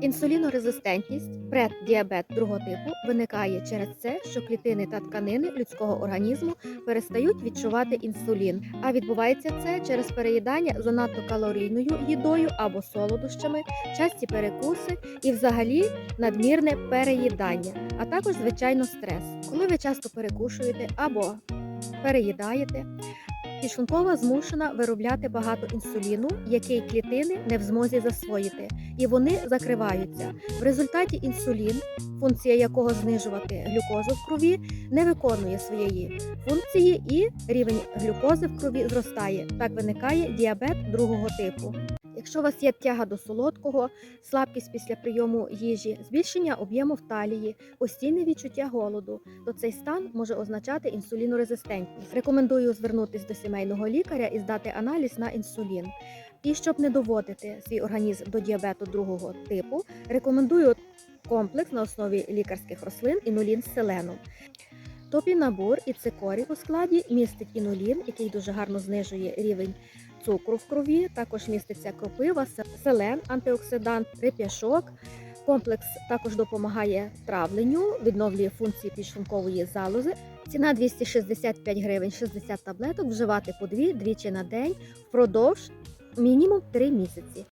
Інсулінорезистентність, преддіабет другого типу виникає через це, що клітини та тканини людського організму перестають відчувати інсулін. А відбувається це через переїдання занадто калорійною їдою або солодощами, часті перекуси і взагалі надмірне переїдання, а також звичайно стрес. Коли ви часто перекушуєте або переїдаєте. Підшлункова змушена виробляти багато інсуліну, який клітини не в змозі засвоїти, і вони закриваються. В результаті інсулін, функція якого знижувати глюкозу в крові, не виконує своєї функції, і рівень глюкози в крові зростає. Так виникає діабет другого типу. Якщо у вас є тяга до солодкого, слабкість після прийому їжі, збільшення об'єму в талії, постійне відчуття голоду, то цей стан може означати інсулінорезистентність. Рекомендую звернутися до сімейного лікаря і здати аналіз на інсулін. І щоб не доводити свій організм до діабету другого типу, рекомендую комплекс на основі лікарських рослин інулін з селеном. Топінабур і цикорій у складі містить інулін, який дуже гарно знижує рівень цукру в крові. Також міститься кропива, селен, антиоксидант, реп'яшок. Комплекс також допомагає травленню, відновлює функції підшлункової залози. Ціна 265 гривень, 60 таблеток. Вживати по дві двічі на день впродовж мінімум 3 місяці.